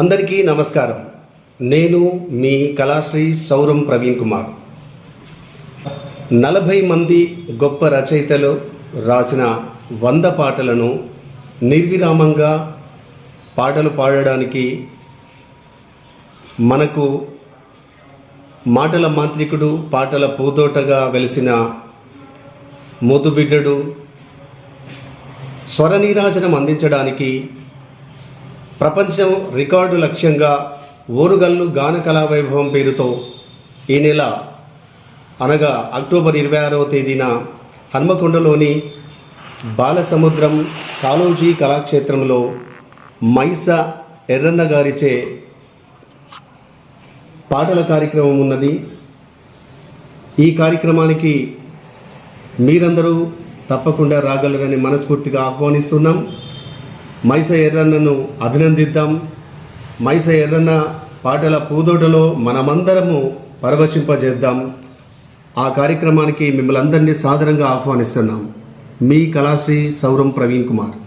అందరికీ నమస్కారం. నేను మీ కళాశ్రీ సౌరం ప్రవీణ్ కుమార్. నలభై మంది గొప్ప రచయితలు రాసిన వంద పాటలను నిర్విరామంగా పాటలు పాడడానికి మనకు మాటల మాంత్రికుడు పాటల పూదోటగా వెలిసిన మోతుబిడ్డడు స్వర నీరాజనం అందించడానికి ప్రపంచం రికార్డు లక్ష్యంగా ఓరుగల్లు గాన కళా వైభవం పేరుతో ఈ నెల అనగా అక్టోబర్ ఇరవై ఆరవ తేదీన హన్మకొండలోని బాలసముద్రం కాలోజీ కళాక్షేత్రంలో మైస ఎర్రన్న గారిచే పాటల కార్యక్రమం ఉన్నది. ఈ కార్యక్రమానికి మీరందరూ తప్పకుండా రాగలరని మనస్ఫూర్తిగా ఆహ్వానిస్తున్నాం. మైస ఎర్రన్నను అభినందిద్దాం. మైస ఎర్రన్న పాటల పూదోటలో మనమందరము పరవశింపజేద్దాం. ఆ కార్యక్రమానికి మిమ్మల్ని అందరినీ సాధారణంగా ఆహ్వానిస్తున్నాం. మీ కళాశ్రీ సౌరం ప్రవీణ్ కుమార్.